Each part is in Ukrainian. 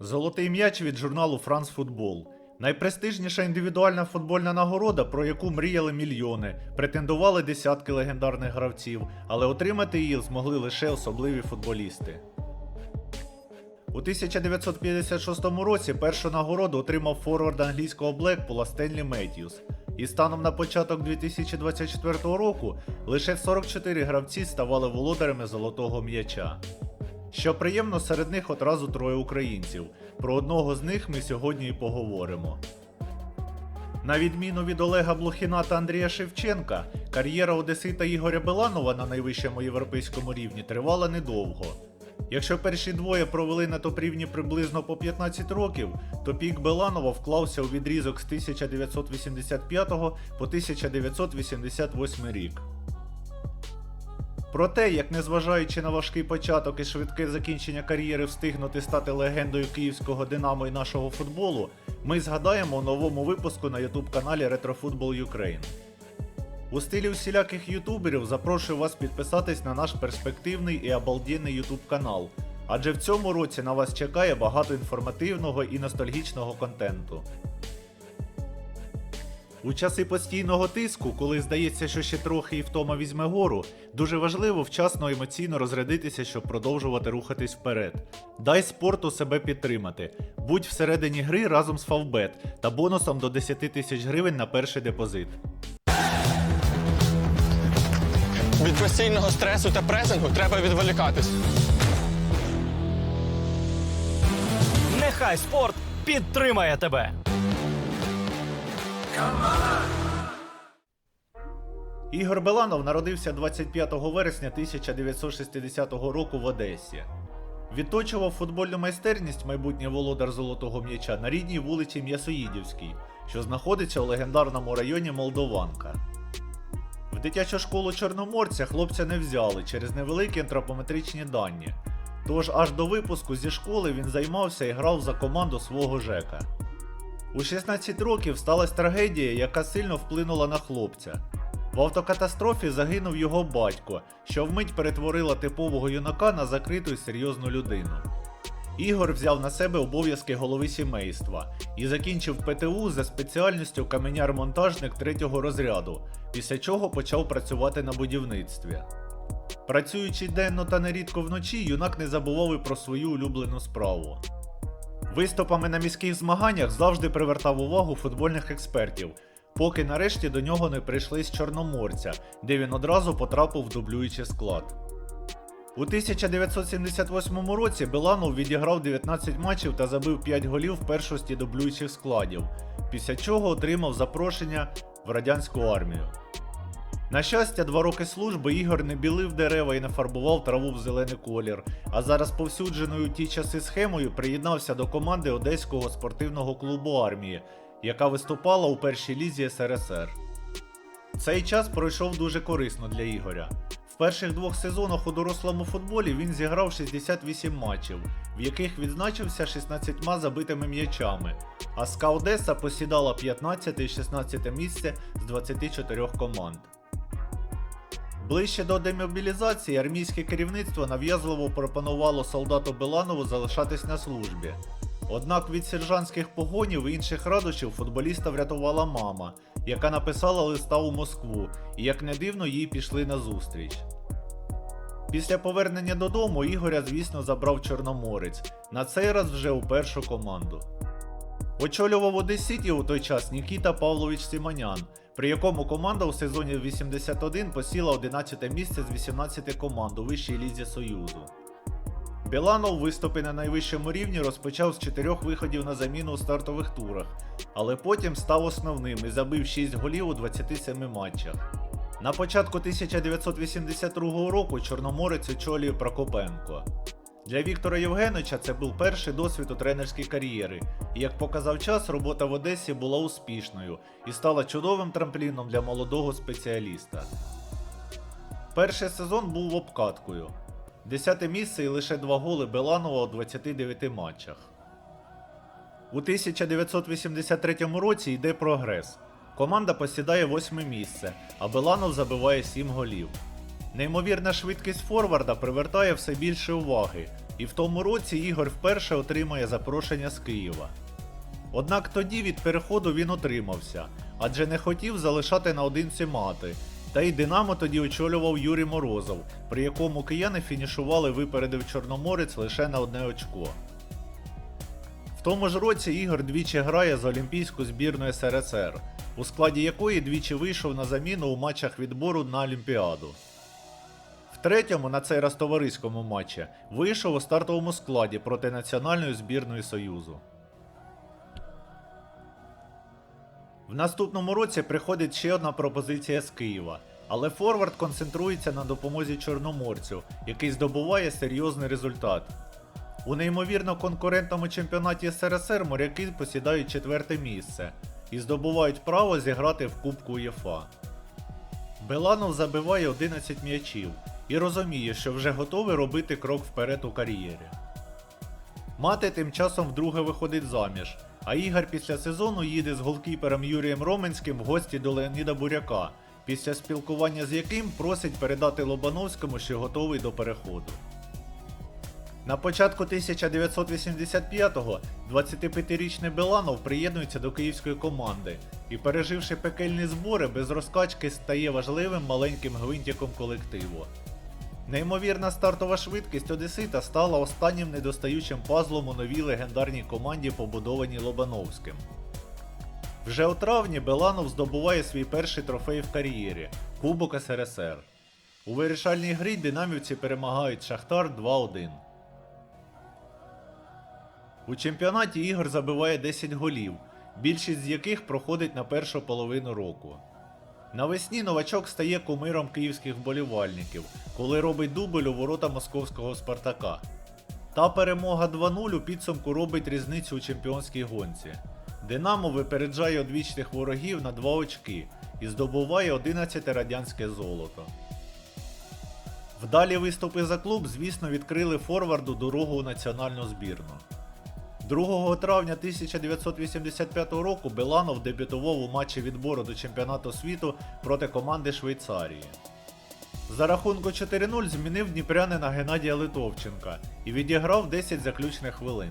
Золотий м'яч від журналу France Football. Найпрестижніша індивідуальна футбольна нагорода, про яку мріяли мільйони, претендували десятки легендарних гравців, але отримати її змогли лише особливі футболісти. У 1956 році першу нагороду отримав форвард англійського Блекпула Стенлі Меттьюс. І станом на початок 2024 року лише 44 гравці ставали володарями золотого м'яча. Що приємно, серед них одразу троє українців. Про одного з них ми сьогодні і поговоримо. На відміну від Олега Блохіна та Андрія Шевченка, кар'єра Одесита Ігоря Беланова на найвищому європейському рівні тривала недовго. Якщо перші двоє провели на топ-рівні приблизно по 15 років, то пік Беланова вклався у відрізок з 1985 по 1988 рік. Про те, як незважаючи на важкий початок і швидке закінчення кар'єри встигнути стати легендою київського Динамо і нашого футболу, ми згадаємо у новому випуску на youtube каналі Retrofootball Ukraine. У стилі усіляких ютуберів запрошую вас підписатись на наш перспективний і обалденний ютуб канал, адже в цьому році на вас чекає багато інформативного і ностальгічного контенту. У часи постійного тиску, коли здається, що ще трохи і втома візьме гору, дуже важливо вчасно емоційно розрядитися, щоб продовжувати рухатись вперед. Дай спорту себе підтримати. Будь всередині гри разом з Favbet та бонусом до 10 тисяч гривень на перший депозит. Від постійного стресу та пресингу треба відволікатись. Нехай спорт підтримає тебе. Ігор Беланов народився 25 вересня 1960 року в Одесі. Відточував футбольну майстерність майбутній володар золотого м'яча на рідній вулиці М'ясоїдівській, що знаходиться у легендарному районі Молдованка. В дитячу школу Чорноморця хлопця не взяли через невеликі антропометричні дані. Тож аж до випуску зі школи він займався і грав за команду свого Жека. У 16 років сталася трагедія, яка сильно вплинула на хлопця. В автокатастрофі загинув його батько, що вмить перетворила типового юнака на закриту і серйозну людину. Ігор взяв на себе обов'язки голови сімейства і закінчив ПТУ за спеціальністю каменяр-монтажник третього розряду, після чого почав працювати на будівництві. Працюючи денно та нерідко вночі, юнак не забував і про свою улюблену справу. Виступами на міських змаганнях завжди привертав увагу футбольних експертів, поки нарешті до нього не прийшли з Чорноморця, де він одразу потрапив в дублюючий склад. У 1978 році Беланов відіграв 19 матчів та забив 5 голів в першості дублюючих складів, після чого отримав запрошення в радянську армію. На щастя, два роки служби Ігор не білив дерева і не фарбував траву в зелений колір, а за розповсюдженою у ті часи схемою приєднався до команди Одеського спортивного клубу армії, яка виступала у першій лізі СРСР. Цей час пройшов дуже корисно для Ігоря. В перших двох сезонах у дорослому футболі він зіграв 68 матчів, в яких відзначився 16 забитими м'ячами, а СКА Одеса посідала 15 і 16 місце з 24 команд. Ближче до демобілізації армійське керівництво нав'язливо пропонувало солдату Беланову залишатись на службі. Однак від сержантських погонів і інших радощів футболіста врятувала мама, яка написала листа у Москву, і як не дивно їй пішли на зустріч. Після повернення додому Ігоря, звісно, забрав Чорноморець, на цей раз вже у першу команду. Очолював Одесіті у той час Нікіта Павлович Сіманян, при якому команда у сезоні 81 посіла 11 місце з 18 команд у вищій лізі Союзу. Біланов виступи на найвищому рівні розпочав з чотирьох виходів на заміну у стартових турах, але потім став основним і забив 6 голів у 27 матчах. На початку 1982 року Чорноморець очолює Прокопенко. Для Віктора Євгеновича це був перший досвід у тренерській кар'єрі, і як показав час, робота в Одесі була успішною і стала чудовим трампліном для молодого спеціаліста. Перший сезон був обкаткою. Десяте місце і лише два голи Беланова у 29 матчах. У 1983 році йде прогрес. Команда посідає восьме місце, а Беланов забиває 7 голів. Неймовірна швидкість форварда привертає все більше уваги, і в тому році Ігор вперше отримує запрошення з Києва. Однак тоді від переходу він отримався, адже не хотів залишати наодинці мати. Та й Динамо тоді очолював Юрій Морозов, при якому кияни фінішували випередив Чорноморець лише на одне очко. В тому ж році Ігор двічі грає за олімпійську збірну СРСР, у складі якої двічі вийшов на заміну у матчах відбору на Олімпіаду. Третьому, на цей раз товариському матчі, вийшов у стартовому складі проти національної збірної Союзу. В наступному році приходить ще одна пропозиція з Києва, але Форвард концентрується на допомозі Чорноморцю, який здобуває серйозний результат. У неймовірно конкурентному чемпіонаті СРСР моряки посідають четверте місце і здобувають право зіграти в Кубку УЄФА. Беланов забиває 11 м'ячів і розуміє, що вже готовий робити крок вперед у кар'єрі. Мати тим часом вдруге виходить заміж, а Ігор після сезону їде з голкіпером Юрієм Роменським в гості до Леоніда Буряка, після спілкування з яким просить передати Лобановському, що готовий до переходу. На початку 1985-го 25-річний Беланов приєднується до київської команди і, переживши пекельні збори, без розкачки стає важливим маленьким гвинтиком колективу. Неймовірна стартова швидкість Одесита стала останнім недостаючим пазлом у новій легендарній команді, побудованій Лобановським. Вже у травні Беланов здобуває свій перший трофей в кар'єрі Кубок СРСР. У вирішальній грі динамівці перемагають Шахтар 2-1. У чемпіонаті Ігор забиває 10 голів, більшість з яких проходить на першу половину року. Навесні новачок стає кумиром київських вболівальників, коли робить дубль у ворота московського Спартака. Та перемога 2-0 у підсумку робить різницю у чемпіонській гонці. Динамо випереджає одвічних ворогів на 2 очки і здобуває 11 радянське золото. Вдалі виступи за клуб, звісно, відкрили форварду дорогу у національну збірну. 2 травня 1985 року Беланов дебютував у матчі відбору до чемпіонату світу проти команди Швейцарії. За рахунку 4-0 змінив дніпрянина Геннадія Литовченка і відіграв 10 заключних хвилин.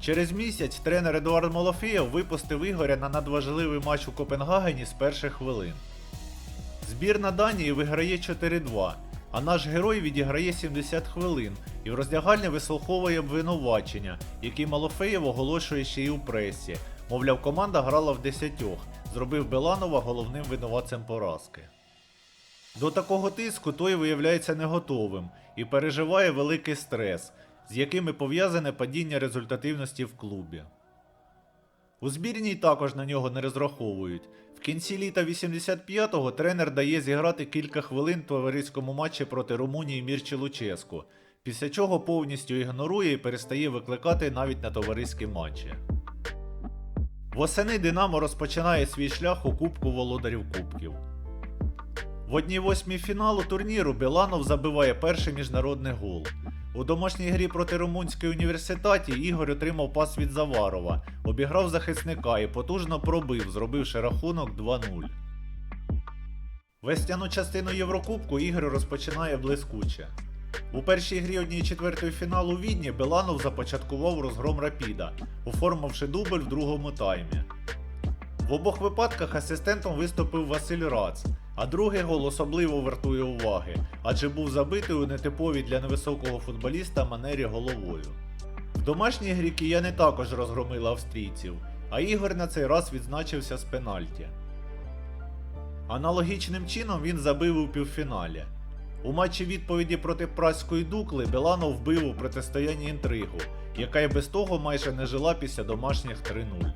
Через місяць тренер Едуард Молофєєв випустив Ігоря на надважливий матч у Копенгагені з перших хвилин. Збірна Данії виграє 4-2, а наш герой відіграє 70 хвилин і в роздягальні вислуховує обвинувачення, які Малофеєв оголошує ще й у пресі. Мовляв, команда грала в десятьох, зробив Беланова головним винуватцем поразки. До такого тиску той виявляється не готовим і переживає великий стрес, з якими пов'язане падіння результативності в клубі. У збірній також на нього не розраховують. Кінці літа 85-го тренер дає зіграти кілька хвилин в товариському матчі проти Румунії Мірчі Луческу, після чого повністю ігнорує і перестає викликати навіть на товариські матчі. Восени Динамо розпочинає свій шлях у Кубку Володарів Кубків. В одній восьмій фіналу турніру Біланов забиває перший міжнародний гол. У домашній грі проти румунської університаті Ігор отримав пас від Заварова, обіграв захисника і потужно пробив, зробивши рахунок 2-0. Весняну частину Єврокубку Ігор розпочинає блискуче. У першій грі 1-4 фіналу Відні Беланов започаткував розгром Рапіда, оформивши дубль в другому таймі. В обох випадках асистентом виступив Василь Рац, а другий гол особливо вартує уваги, адже був забитий у нетиповій для невисокого футболіста манері головою. В домашній грі кияни також розгромили австрійців, а Ігор на цей раз відзначився з пенальті. Аналогічним чином він забив у півфіналі. У матчі відповіді проти праської дукли Беланов вбив у протистоянні інтригу, яка й без того майже не жила після домашніх 3-0.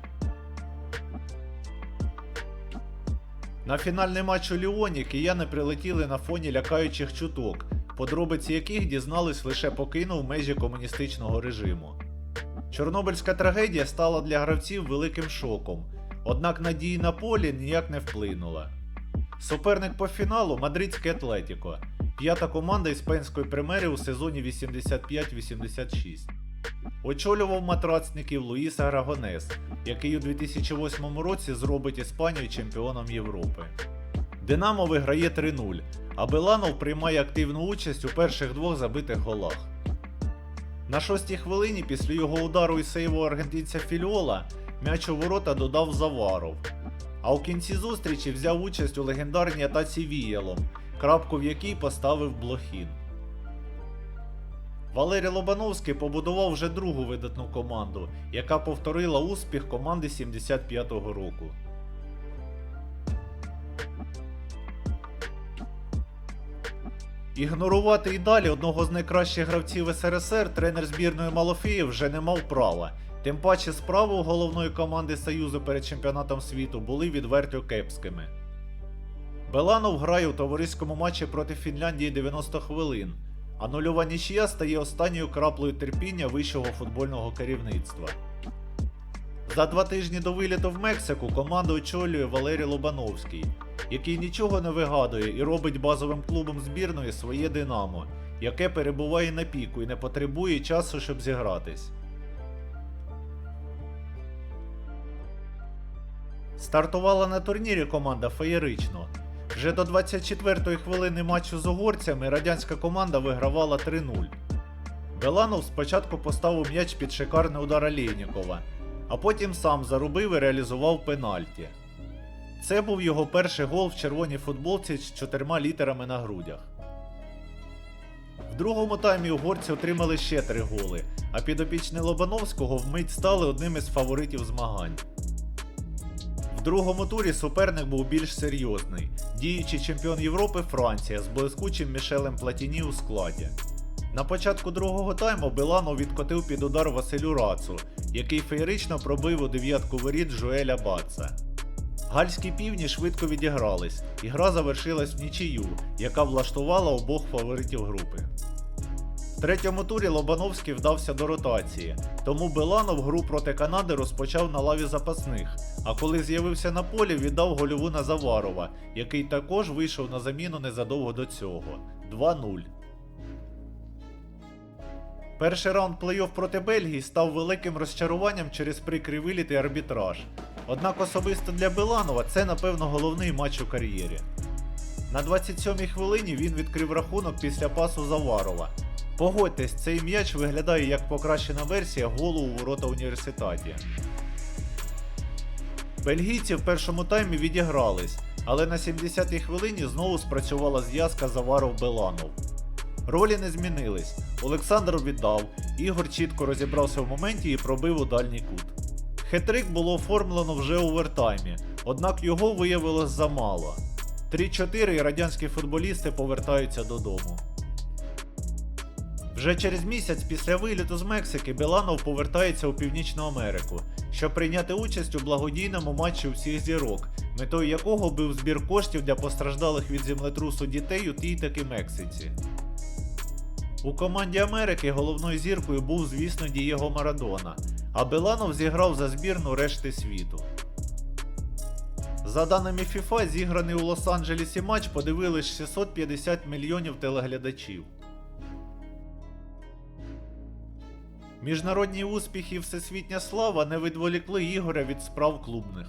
На фінальний матч у Ліоні кияни прилетіли на фоні лякаючих чуток, подробиці яких дізнались лише покинув межі комуністичного режиму. Чорнобильська трагедія стала для гравців великим шоком, однак надії на полі ніяк не вплинула. Суперник по фіналу мадридське Атлетіко, п'ята команда іспанської прем'єри у сезоні 85-86. Очолював матрацників Луїс Арагонес, який у 2008 році зробить Іспанію чемпіоном Європи. Динамо виграє 3-0, а Беланов приймає активну участь у перших двох забитих голах. На шостій хвилині після його удару і сейву аргентинця Філіола м'яч у ворота додав Заваров. А у кінці зустрічі взяв участь у легендарній атаці Вієлом, крапку в якій поставив Блохін. Валерій Лобановський побудував вже другу видатну команду, яка повторила успіх команди 75-го року. Ігнорувати і далі одного з найкращих гравців СРСР тренер збірної Малофеєв вже не мав права. Тим паче справи у головної команди Союзу перед чемпіонатом світу були відверто кепськими. Беланов грає у товариському матчі проти Фінляндії 90 хвилин, а нульова нічия стає останньою краплею терпіння вищого футбольного керівництва. За два тижні до виліту в Мексику команду очолює Валерій Лобановський, який нічого не вигадує і робить базовим клубом збірної своє Динамо, яке перебуває на піку і не потребує часу, щоб зігратись. Стартувала на турнірі команда феєрично. Вже до 24-ї хвилини матчу з угорцями радянська команда вигравала 3-0. Беланов спочатку поставив м'яч під шикарний удар Олєнікова, а потім сам зарубив і реалізував пенальті. Це був його перший гол в червоній футболці з чотирма літерами на грудях. В другому таймі угорці отримали ще три голи, а підопічні Лобановського вмить стали одним із фаворитів змагань. В другому турі суперник був більш серйозний, діючий чемпіон Європи Франція з блискучим Мішелем Платіні у складі. На початку другого тайму Біланов відкотив під удар Василю Рацу, який феєрично пробив у дев'ятку воріт Жуеля Баца. Гальські півні швидко відігрались, і гра завершилась в нічию, яка влаштувала обох фаворитів групи. В третьому турі Лобановський вдався до ротації, тому Беланов гру проти Канади розпочав на лаві запасних, а коли з'явився на полі, віддав гольову на Заварова, який також вийшов на заміну незадовго до цього 2-0. Перший раунд плей-офф проти Бельгії став великим розчаруванням через прикрий виліт і арбітраж. Однак особисто для Беланова це, напевно, головний матч у кар'єрі. На 27-й хвилині він відкрив рахунок після пасу Заварова. Погодьтесь, цей м'яч виглядає як покращена версія голу у ворота університаті. Бельгійці в першому таймі відігрались, але на 70-й хвилині знову спрацювала зв'язка Заваров-Беланов. Ролі не змінились. Олександр віддав, Ігор чітко розібрався в моменті і пробив у дальній кут. Хетрик було оформлено вже у овертаймі, однак його виявилось замало. 3-4 і радянські футболісти повертаються додому. Вже через місяць після виліту з Мексики Біланов повертається у Північну Америку, щоб прийняти участь у благодійному матчі всіх зірок, метою якого був збір коштів для постраждалих від землетрусу дітей у тій таки Мексиці. У команді Америки головною зіркою був, звісно, Дієго Марадона, а Беланов зіграв за збірну решти світу. За даними FIFA, зіграний у Лос-Анджелесі матч подивились 650 мільйонів телеглядачів. Міжнародні успіхи і всесвітня слава не відволікли Ігоря від справ клубних.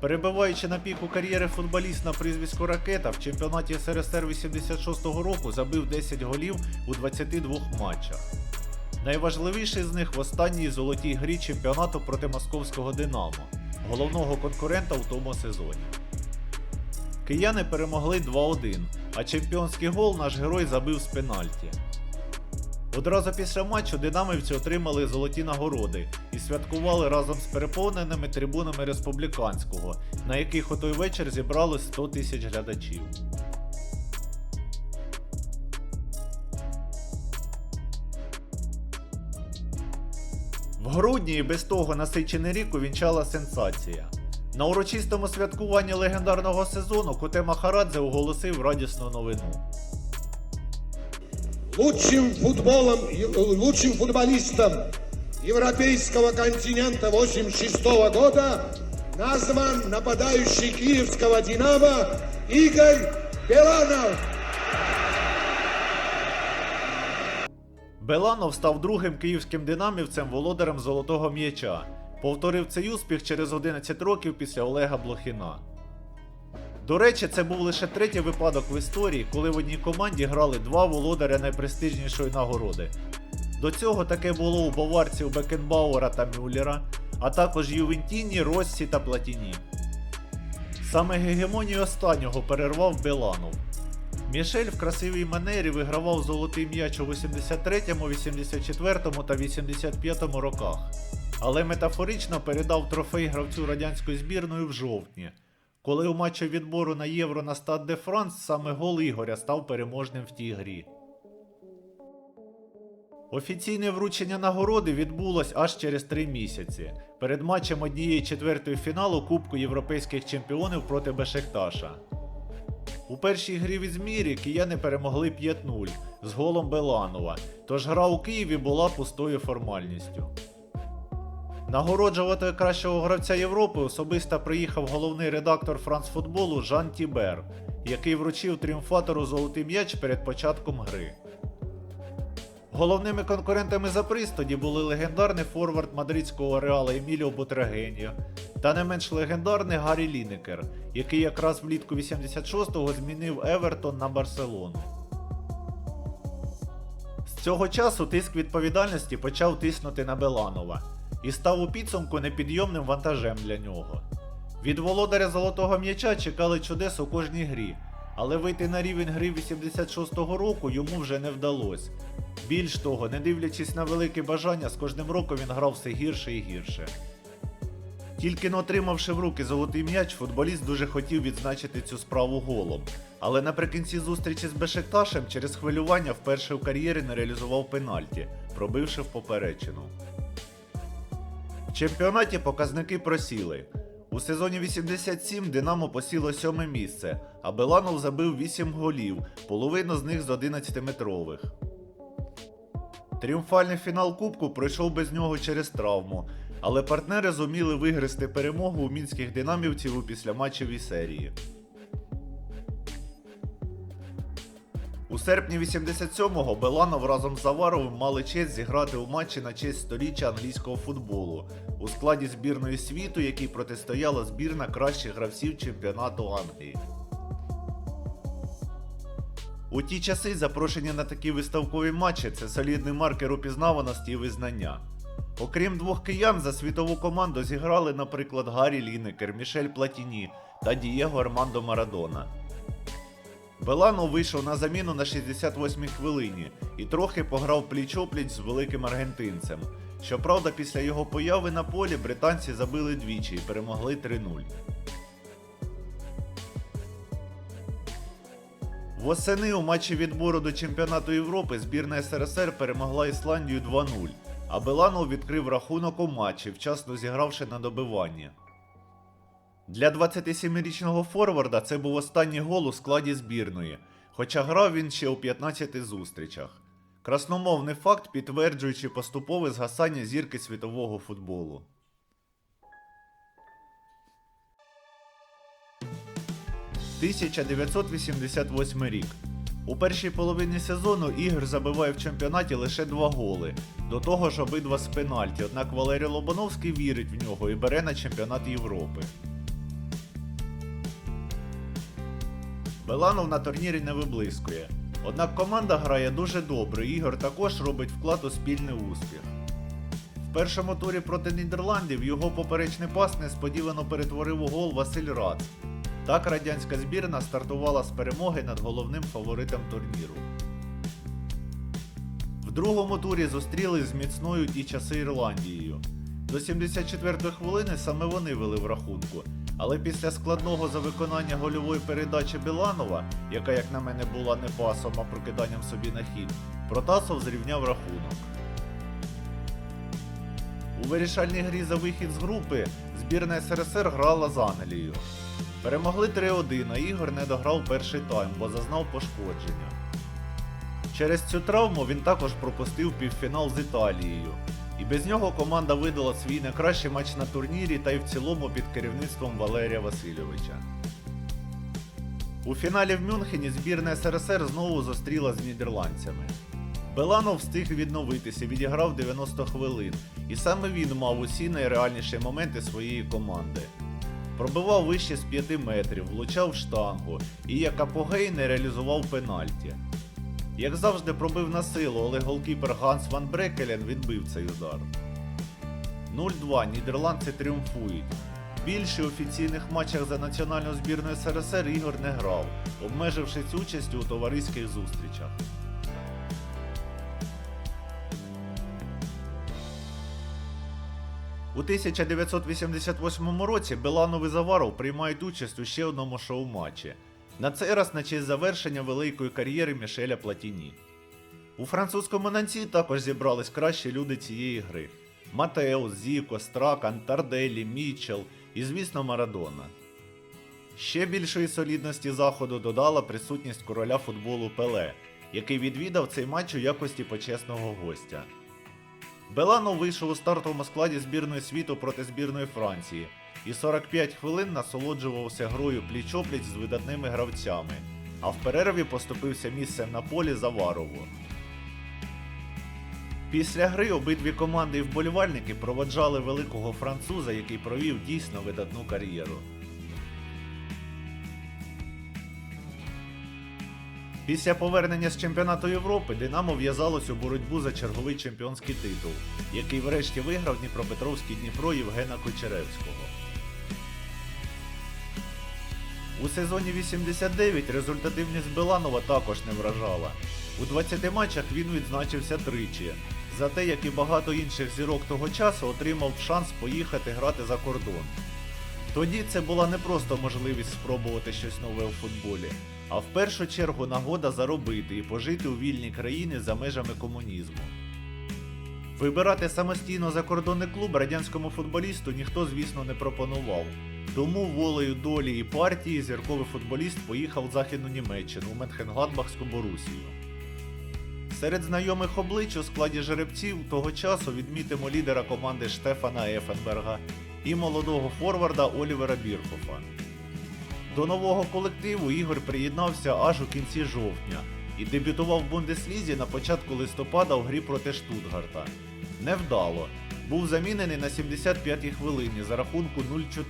Перебуваючи на піку кар'єри футболіст на прізвисько Ракета в чемпіонаті СРСР 86-го року забив 10 голів у 22 матчах. Найважливіший з них в останній золотій грі чемпіонату проти московського Динамо, головного конкурента у тому сезоні. Кияни перемогли 2-1, а чемпіонський гол наш герой забив з пенальті. Одразу після матчу динамівці отримали золоті нагороди і святкували разом з переповненими трибунами республіканського, на яких у той вечір зібрали 100 тисяч глядачів. В грудні і без того насичений рік увінчала сенсація. На урочистому святкуванні легендарного сезону Куте Махарадзе оголосив радісну новину. Лучшим футболом, лучшим футболистом европейского континента 86 года назван нападающий киевского «Динамо» Игорь Беланов. Беланов став другим київським динамівцем володарем золотого м'яча. Повторив цей успіх через 11 років після Олега Блохіна. До речі, це був лише третій випадок в історії, коли в одній команді грали два володаря найпрестижнішої нагороди. До цього таке було у баварців Бекенбауера та Мюллера, а також Ювентіні, Россі та Платіні. Саме гегемонію останнього перервав Беланов. Мішель в красивій манері вигравав золотий м'яч у 83, 84 та 85 роках, але метафорично передав трофей гравцю радянської збірної в жовтні, коли у матчі відбору на Євро на Стад де Франс саме гол Ігоря став переможним в тій грі. Офіційне вручення нагороди відбулось аж через три місяці, перед матчем однієї четвертої фіналу Кубку європейських чемпіонів проти Бешекташа. У першій грі в Ізмірі кияни перемогли 5-0 з голом Беланова, тож гра у Києві була пустою формальністю. Нагороджувати кращого гравця Європи особисто приїхав головний редактор Францфутболу Жан Тібер, який вручив тріумфатору золотий м'яч перед початком гри. Головними конкурентами за приз тоді були легендарний форвард мадридського реала Еміліо Бутрагеньо та не менш легендарний Гаррі Лінекер, який якраз влітку 86-го змінив Евертон на Барселону. З цього часу тиск відповідальності почав тиснути на Беланова і став у підсумку непідйомним вантажем для нього. Від володаря золотого м'яча чекали чудес у кожній грі, але вийти на рівень гри 86-го року йому вже не вдалося. Більш того, не дивлячись на велике бажання, з кожним роком він грав все гірше і гірше. Тільки но отримавши в руки золотий м'яч, футболіст дуже хотів відзначити цю справу голом. Але наприкінці зустрічі з Бешекташем через хвилювання вперше в кар'єрі не реалізував пенальті, пробивши в поперечину. Чемпіонаті показники просіли. У сезоні 87 Динамо посіло сьоме місце, а Беланов забив 8 голів, половину з них з 11-метрових. Тріумфальний фінал Кубку пройшов без нього через травму, але партнери зуміли вигризти перемогу у мінських динамівців у післяматчевій серії. У серпні 87-го Беланов разом з Заваровим мали честь зіграти у матчі на честь сторіччя англійського футболу у складі збірної світу, якій протистояла збірна кращих гравців чемпіонату Англії. У ті часи запрошення на такі виставкові матчі це солідний маркер упізнаваності і визнання. Окрім двох киян, за світову команду зіграли, наприклад, Гаррі Лінекер, Мішель Платіні та Дієго Армандо Марадона. Белано вийшов на заміну на 68-й хвилині і трохи пограв пліч-опліч з великим аргентинцем. Щоправда, після його появи на полі британці забили двічі і перемогли 3-0. Восени у матчі відбору до чемпіонату Європи збірна СРСР перемогла Ісландію 2-0, а Беланов відкрив рахунок у матчі, вчасно зігравши на добивання. Для 27-річного форварда це був останній гол у складі збірної, хоча грав він ще у 15 зустрічах. Красномовний факт, підтверджуючи поступове згасання зірки світового футболу. – 1988 рік. У першій половині сезону Ігор забиває в чемпіонаті лише два голи. До того ж обидва з пенальті, однак Валерій Лобановський вірить в нього і бере на чемпіонат Європи. Беланов на турнірі не виблискує. Однак команда грає дуже добре, Ігор також робить вклад у спільний успіх. В першому турі проти Нідерландів його поперечний пас несподівано перетворив у гол Василь Рац. Так радянська збірна стартувала з перемоги над головним фаворитом турніру. В другому турі зустрілись з міцною ті часи Ірландією. До 74-ї хвилини саме вони вели в рахунку, але після складного за виконання гольової передачі Біланова, яка, як на мене, була не пасом, а прокиданням собі на хід, Протасов зрівняв рахунок. У вирішальній грі за вихід з групи збірна СРСР грала з Англією. Перемогли 3-1, а Ігор не дограв перший тайм, бо зазнав пошкодження. Через цю травму він також пропустив півфінал з Італією. І без нього команда видала свій найкращий матч на турнірі та й в цілому під керівництвом Валерія Васильовича. У фіналі в Мюнхені збірна СРСР знову зустріла з нідерландцями. Беланов встиг відновитися, відіграв 90 хвилин, і саме він мав усі найреальніші моменти своєї команди. пробивав вище з 5 метрів, влучав штангу і як апогей не реалізував пенальті. Як завжди пробив на силу, але голкіпер Ганс Ван Брекелен відбив цей удар. 0-2 нідерландці тріумфують. Більше офіційних матчах за національну збірну СРСР Ігор не грав, обмежившись участю у товариських зустрічах. У 1988 році Беланов і Заваров приймають участь у ще одному шоу-матчі. На цей раз на честь завершення великої кар'єри Мішеля Платіні. У французькому нанці також зібрались кращі люди цієї гри: Матео, Зіко, Стракан, Тарделі, Мічел і, звісно, Марадона. Ще більшої солідності заходу додала присутність короля футболу Пеле, який відвідав цей матч у якості почесного гостя. Беланов вийшов у стартовому складі збірної світу проти збірної Франції і 45 хвилин насолоджувався грою пліч-опліч з видатними гравцями, а в перерві поступився місцем на полі Заварову. Після гри обидві команди і вболівальники проводжали великого француза, який провів дійсно видатну кар'єру. Після повернення з чемпіонату Європи Динамо в'язалось у боротьбу за черговий чемпіонський титул, який врешті виграв Дніпропетровський Дніпро Євгена Кучеревського. У сезоні 89 результативність Беланова також не вражала. У 20 матчах він відзначився тричі. За те, як і багато інших зірок того часу, отримав шанс поїхати грати за кордон. Тоді це була не просто можливість спробувати щось нове у футболі, а в першу чергу нагода заробити і пожити у вільній країні за межами комунізму. Вибирати самостійно закордонний клуб радянському футболісту ніхто, звісно, не пропонував. Тому волею долі і партії зірковий футболіст поїхав в Західну Німеччину у Менхенгладбахську Борусію. Серед знайомих облич у складі жеребців того часу відмітимо лідера команди Штефана Ефенберга і молодого форварда Олівера Бірхофа. До нового колективу Ігор приєднався аж у кінці жовтня і дебютував в Бундеслізі на початку листопада у грі проти Штутгарта. Невдало. Був замінений на 75-й хвилині за рахунку 0-4.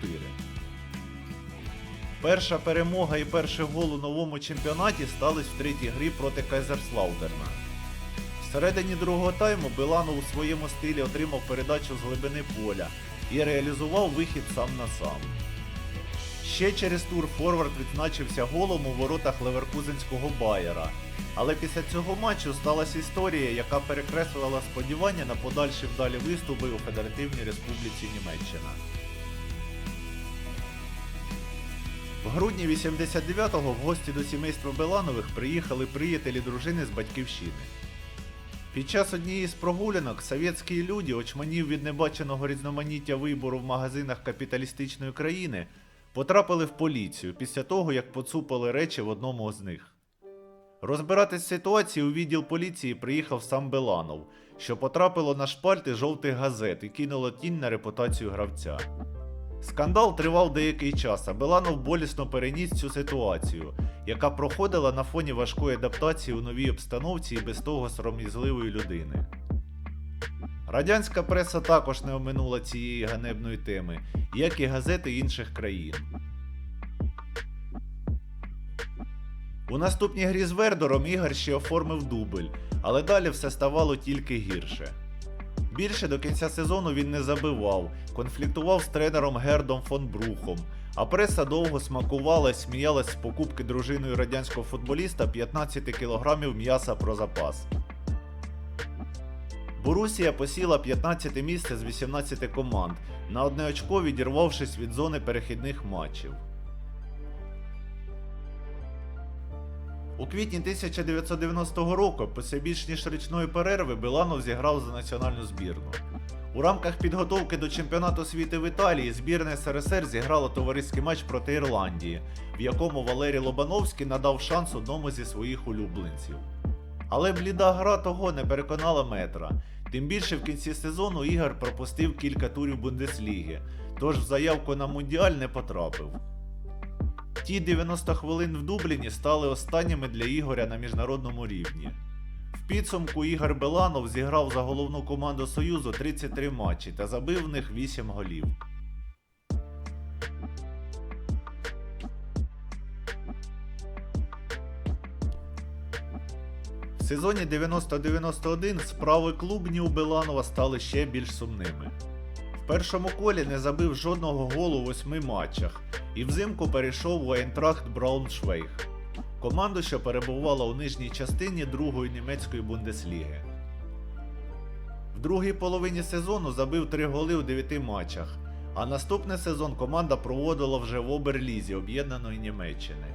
Перша перемога і перший гол у новому чемпіонаті стались в третій грі проти Кайзерслаутерна. Всередині другого тайму Биланов у своєму стилі отримав передачу з глибини поля і реалізував вихід сам на сам. Ще через тур Форвард відзначився голом у воротах Леверкузенського Байера. Але після цього матчу сталася історія, яка перекреслила сподівання на подальші вдалі виступи у Федеративній Республіці Німеччина. В грудні 89-го в гості до сімейства Беланових приїхали приятелі дружини з батьківщини. Під час однієї з прогулянок совєтські люди, очманів від небаченого різноманіття вибору в магазинах капіталістичної країни, потрапили в поліцію після того, як поцупили речі в одному з них. Розбиратись з ситуацією у відділ поліції приїхав сам Беланов, що потрапило на шпальти жовтих газет і кинуло тінь на репутацію гравця. Скандал тривав деякий час, а Беланов болісно переніс цю ситуацію, яка проходила на фоні важкої адаптації у новій обстановці і без того сором'язливої людини. Радянська преса також не оминула цієї ганебної теми, як і газети інших країн. У наступній грі з Вердором Ігор ще оформив дубль, але далі все ставало тільки гірше. Більше до кінця сезону він не забивав, конфліктував з тренером Гердом фон Брухом, а преса довго смакувала сміялась з покупки дружиною радянського футболіста 15 кілограмів м'яса про запас. Борусія посіла 15 місце з 18 команд, на одне очко відірвавшись від зони перехідних матчів. У квітні 1990 року, після більш ніж річної перерви, Біланов зіграв за національну збірну. У рамках підготовки до чемпіонату світу в Італії збірна СРСР зіграла товариський матч проти Ірландії, в якому Валерій Лобановський надав шанс одному зі своїх улюбленців. Але бліда гра того не переконала метра. Тим більше в кінці сезону Ігор пропустив кілька турів Бундесліги, тож в заявку на Мундіаль не потрапив. Ті 90 хвилин в Дубліні стали останніми для Ігоря на міжнародному рівні. В підсумку Ігор Беланов зіграв за головну команду Союзу 33 матчі та забив в них 8 голів. В сезоні 90-91 справи клубні у Беланова стали ще більш сумними. В першому колі не забив жодного голу у восьми матчах і взимку перейшов у Айнтрахт Брауншвейг, команду, що перебувала у нижній частині другої німецької бундесліги. В другій половині сезону забив 3 голи у 9 матчах, а наступний сезон команда проводила вже в Оберлізі Об'єднаної Німеччини.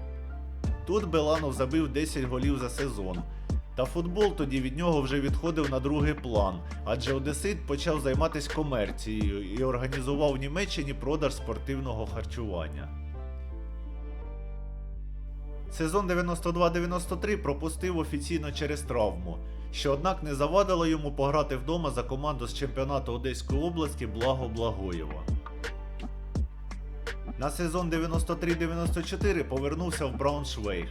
Тут Беланов забив 10 голів за сезон, та футбол тоді від нього вже відходив на другий план, адже Одесит почав займатися комерцією і організував в Німеччині продаж спортивного харчування. Сезон 92-93 пропустив офіційно через травму, що однак не завадило йому пограти вдома за команду з чемпіонату Одеської області Благо Благоєва. На сезон 93-94 повернувся в Брауншвейг,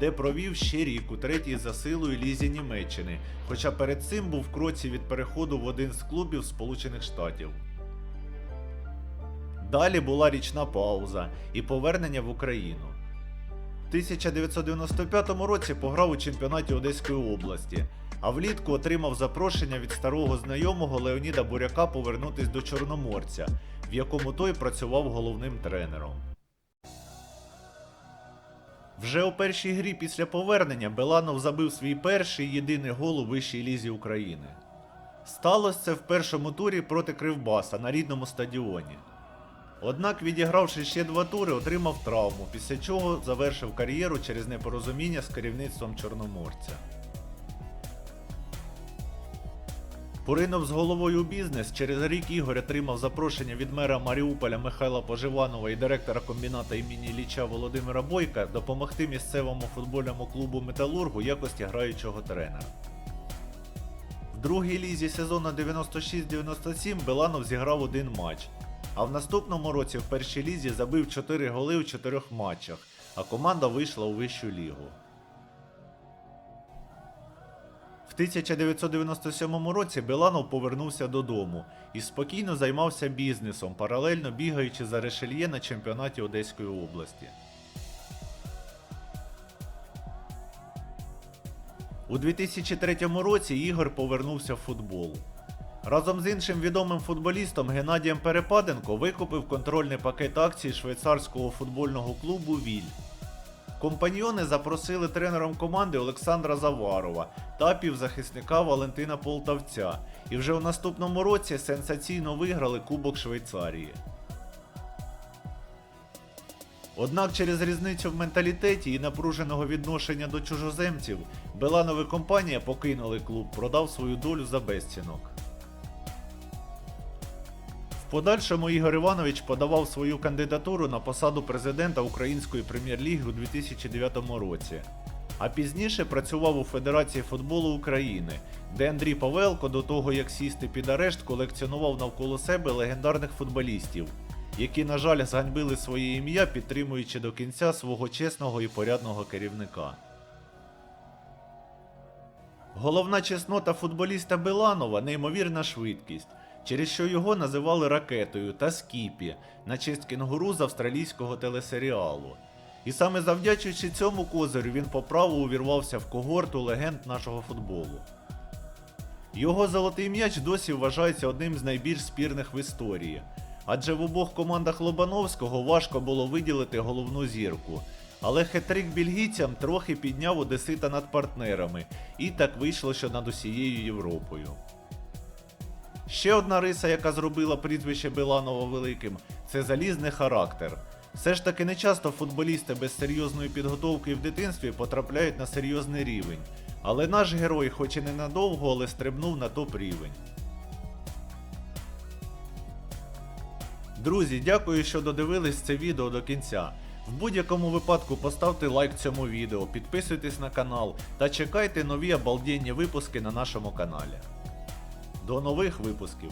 де провів ще рік у третій за силою лізі Німеччини, хоча перед цим був в кроці від переходу в один з клубів Сполучених Штатів. Далі була річна пауза і повернення в Україну. В 1995 році пограв у чемпіонаті Одеської області, а влітку отримав запрошення від старого знайомого Леоніда Буряка повернутись до Чорноморця, в якому той працював головним тренером. Вже у першій грі після повернення Беланов забив свій перший єдиний гол у вищій лізі України. Сталося це в першому турі проти Кривбаса на рідному стадіоні. Однак, відігравши ще два тури, отримав травму, після чого завершив кар'єру через непорозуміння з керівництвом Чорноморця. Поринув з головою у бізнес, через рік Ігор отримав запрошення від мера Маріуполя Михайла Поживанова і директора комбіната імені Ліча Володимира Бойка допомогти місцевому футбольному клубу Металургу якості граючого тренера. В другій лізі сезону 96-97 Беланов зіграв один матч, а в наступному році в першій лізі забив 4 голи у 4 матчах, а команда вийшла у вищу лігу. 1997 році Беланов повернувся додому і спокійно займався бізнесом, паралельно бігаючи за решельє на чемпіонаті Одеської області. У 2003 році Ігор повернувся в футбол. Разом з іншим відомим футболістом Геннадієм Перепаденко викупив контрольний пакет акцій швейцарського футбольного клубу Віль. Компаньйони запросили тренером команди Олександра Заварова та півзахисника Валентина Полтавця, і вже у наступному році сенсаційно виграли Кубок Швейцарії. Однак через різницю в менталітеті і напруженого відношення до чужоземців Беланов і компанія покинули клуб, продав свою долю за безцінок. Подальшому Ігор Іванович подавав свою кандидатуру на посаду президента Української прем'єр-ліги у 2009 році. А пізніше працював у Федерації футболу України, де Андрій Павелко до того як сісти під арешт колекціонував навколо себе легендарних футболістів, які, на жаль, зганьбили своє ім'я, підтримуючи до кінця свого чесного і порядного керівника. Головна чеснота футболіста Беланова неймовірна швидкість, через що його називали ракетою та скіпі на честь кенгуру з австралійського телесеріалу. І саме завдячуючи цьому козирю він по праву увірвався в когорту легенд нашого футболу. Його золотий м'яч досі вважається одним з найбільш спірних в історії, адже в обох командах Лобановського важко було виділити головну зірку. Але хетрик бельгійцям трохи підняв Одесита над партнерами, і так вийшло, що над усією Європою. Ще одна риса, яка зробила прізвище Беланова великим, це залізний характер. Все ж таки не часто футболісти без серйозної підготовки в дитинстві потрапляють на серйозний рівень. Але наш герой, хоч і ненадовго, але стрибнув на топ рівень. Друзі, дякую, що додивились це відео до кінця. В будь-якому випадку поставте лайк цьому відео, підписуйтесь на канал та чекайте нові обалденні випуски на нашому каналі. До нових випусків!